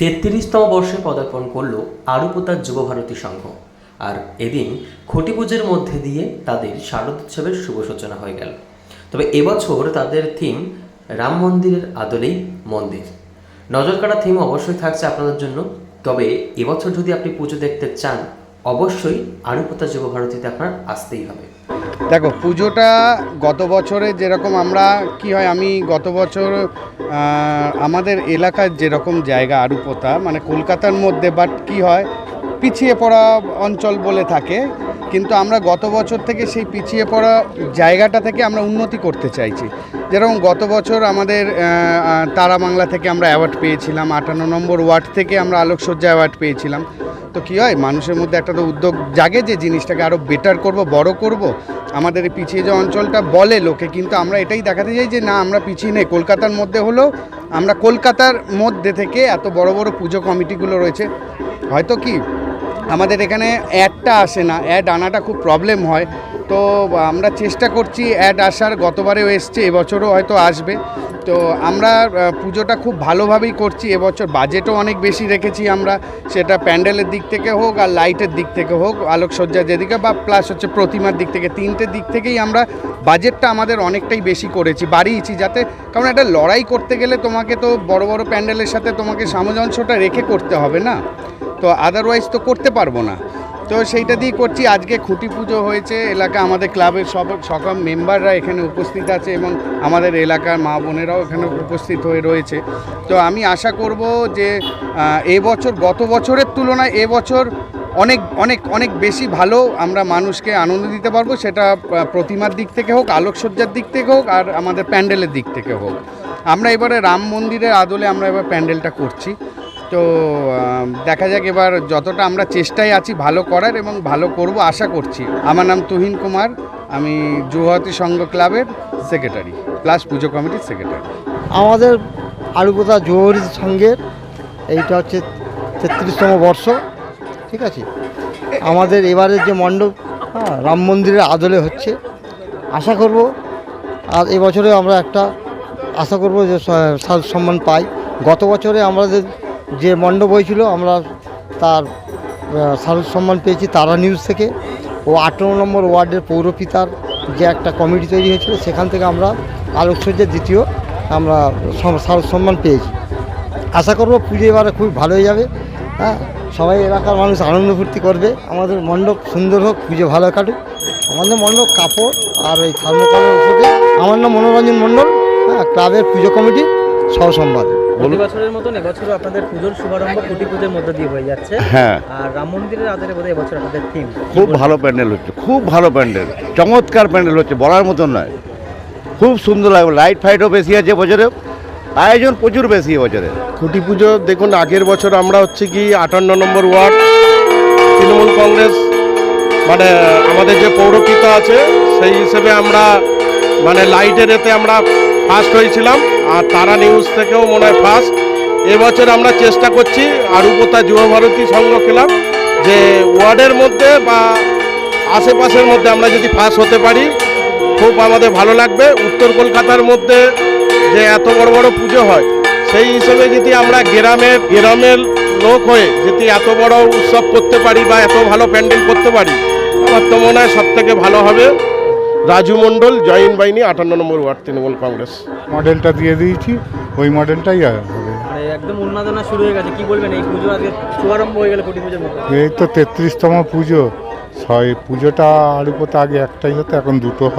তেত্রিশতম বর্ষে পদার্পণ করল আরুপতার যুবভারতী সংঘ। আর এদিন খুঁটি পুজোর মধ্যে দিয়ে তাদের শারদোৎসবের শুভ সূচনা হয়ে গেল। তবে এবছর তাদের থিম রাম মন্দিরের আদলেই মন্দির। নজর নজরকাড়া থিম অবশ্যই থাকছে আপনাদের জন্য। তবে এবছর যদি আপনি পুজো দেখতে চান, অবশ্যই আরুপতা যুবভারতীতে আপনার আসতেই হবে। দেখো পুজোটা গত বছরে যেরকম আমরা কি হয় আমি গত বছর আমাদের এলাকার যেরকম জায়গা আরুপোতা মানে কলকাতার মধ্যে বাট কি হয় পিছিয়ে পড়া অঞ্চল বলে থাকে কিন্তু আমরা গত বছর থেকে সেই পিছিয়ে পড়া জায়গাটা থেকে আমরা উন্নতি করতে চাইছি। যেরকম গত বছর আমাদের আহ, আহ, তারা বাংলা থেকে আমরা অ্যাওয়ার্ড পেয়েছিলাম আটান্ন নম্বর ওয়ার্ড থেকে আমরা আলোকসজ্জা অ্যাওয়ার্ড পেয়েছিলাম। তো কী হয়? মানুষের মধ্যে একটা তো উদ্যোগ জাগে যে জিনিসটাকে আরও বেটার করব, বড় করব। আমাদের এই পিছিয়ে যে অঞ্চলটা বলে, লোকে কিন্তু আমরা এটাই দেখাতে চাই যে, না, আমরা পিছিয়ে নেই। কলকাতার মধ্যে হলেও আমরা কলকাতার মধ্যে থেকে এত বড় বড় পুজো কমিটিগুলো রয়েছে। হয়তো কি? আমাদের এখানে অ্যাডটা আসে না। অ্যাড আনাটা খুব প্রবলেম হয়। তো আমরা চেষ্টা করছি অ্যাড আসার, গতবারেও এসছে, এবছরও হয়তো আসবে। তো আমরা পুজোটা খুব ভালোভাবেই করছি, এবছর বাজেটও অনেক বেশি রেখেছি আমরা। সেটা প্যান্ডেলের দিক থেকে হোক, আর লাইটের দিক থেকে হোক, আলোকসজ্জার যেদিকে, বা প্লাস হচ্ছে প্রতিমার দিক থেকে, তিনটে দিক থেকেই আমরা বাজেটটা আমাদের অনেকটাই বেশি করেছি, বাড়িয়েছি যাতে, কারণ একটা লড়াই করতে গেলে তোমাকে তো বড় বড় প্যান্ডেলের সাথে তোমাকে সামঞ্জস্যটা রেখে করতে হবে না। তো আদারওয়াইজ তো করতে পারব না। তো সেইটা দিয়ে করছি। আজকে খুঁটি পুজো হয়েছে, এলাকা আমাদের ক্লাবের সব, সকল মেম্বাররা এখানে উপস্থিত আছে এবং আমাদের এলাকার মা বোনেরাও এখানে উপস্থিত হয়ে রয়েছে। তো আমি আশা করব যে এবছর, গত বছরের তুলনায় এবছর অনেক অনেক অনেক বেশি ভালো আমরা মানুষকে আনন্দ দিতে পারব। সেটা প্রতিমার দিক থেকে হোক, আলোকসজ্জার দিক থেকে হোক, আর আমাদের প্যান্ডেলের দিক থেকে হোক। আমরা এবারে রাম মন্দিরের আদলে আমরা এবার প্যান্ডেলটা করছি। তো দেখা যাক এবার যতটা আমরা চেষ্টায় আছি ভালো করার এবং ভালো করব আশা করছি। আমার নাম তুহিন কুমার, আমি যুবতী সংঘ ক্লাবের সেক্রেটারি, প্লাস পুজো কমিটির সেক্রেটারি। আমাদের আলুপোতা জৌহরির সঙ্গে এইটা হচ্ছে তেত্রিশতম বর্ষ, ঠিক আছে? আমাদের এবারের যে মণ্ডপ হ্যাঁ রাম মন্দিরের আদলে হচ্ছে, আশা করব, আর এবছরে আমরা একটা আশা করব যে সম্মান পাই। গত বছরে আমাদের যে মণ্ডপ হয়েছিল, আমরা তার সারদ সম্মান পেয়েছি তারা নিউজ থেকে। ও আঠারো নম্বর ওয়ার্ডের পৌরপিতার যে একটা কমিটি তৈরি হয়েছিল, সেখান থেকে আমরা আলোকসজ্জার দ্বিতীয় আমরা সারদ সম্মান পেয়েছি। আশা করব পুজো এবারে খুব ভালো হয়ে যাবে। হ্যাঁ সবাই এলাকার মানুষ আনন্দ ফুর্তি করবে। আমাদের মণ্ডপ সুন্দর হোক, পুজো ভালো কাটুক। আমাদের মণ্ডপ কাপড় আর এই থার্মোকলের আমার নাম মনোরঞ্জন মণ্ডল। হ্যাঁ ক্লাবের পুজো কমিটি সহ সম্পাদক প্রতি বছরের মতন এবছরও আপনাদের পুজোর শুভারম্ভ কোটি পুজোর মধ্যে দিয়ে হয়ে যাচ্ছে। হ্যাঁ। আর রাম মন্দিরের আদলে বোধহয় এবছর আপনাদের থিম খুব ভালো প্যান্ডেল হচ্ছে খুব ভালো প্যান্ডেল চমৎকার প্যান্ডেল হচ্ছে বলার মতন নয়। খুব সুন্দর লাগবে লাইট ফাইটও বেশি আছে বছরে আয়োজন প্রচুর বেশি বছরে খুঁটি পুজো দেখুন আগের বছর আমরা হচ্ছে কি আটান্ন নম্বর ওয়ার্ড তৃণমূল কংগ্রেস মানে আমাদের যে পৌরপিতা আছে সেই হিসেবে আমরা মানে লাইটের এতে আমরা ফার্স্ট হয়েছিলাম, আর তারা নিউজ থেকেও মনে হয় ফার্স্ট এবছর আমরা চেষ্টা করছি আরুপোতা যুবভারতী সংঘ ক্লাব যে ওয়ার্ডের মধ্যে বা আশেপাশের মধ্যে আমরা যদি ফার্স্ট হতে পারি, খুব আমাদের ভালো লাগবে। উত্তর কলকাতার মধ্যে যে এত বড় বড় পুজো হয়, সেই হিসেবে যদি আমরা গ্রামের গ্রামের লোক হয়ে যদি এত বড় উৎসব করতে পারি বা এত ভালো প্যান্ডেল করতে পারি, আমার তো মনে হয় সব থেকে ভালো হবে। রাজু মণ্ডল জয়েন বাহিনী আটান্ন নম্বর ওয়ার্ড তৃণমূল কংগ্রেস। মডেলটা দিয়ে দিয়েছি ওই মডেলটাই আর হবে। মানে একদম উন্মাদনা শুরু হয়ে গেছে কি বলবেন? এই পুজো আজকে শুভারম্ভ হয়ে গেল কোটি পুজোর এই তো তেত্রিশতম পুজো। ছয় পুজোটা আর উপর আগে একটাই হতো এখন দুটো হয়।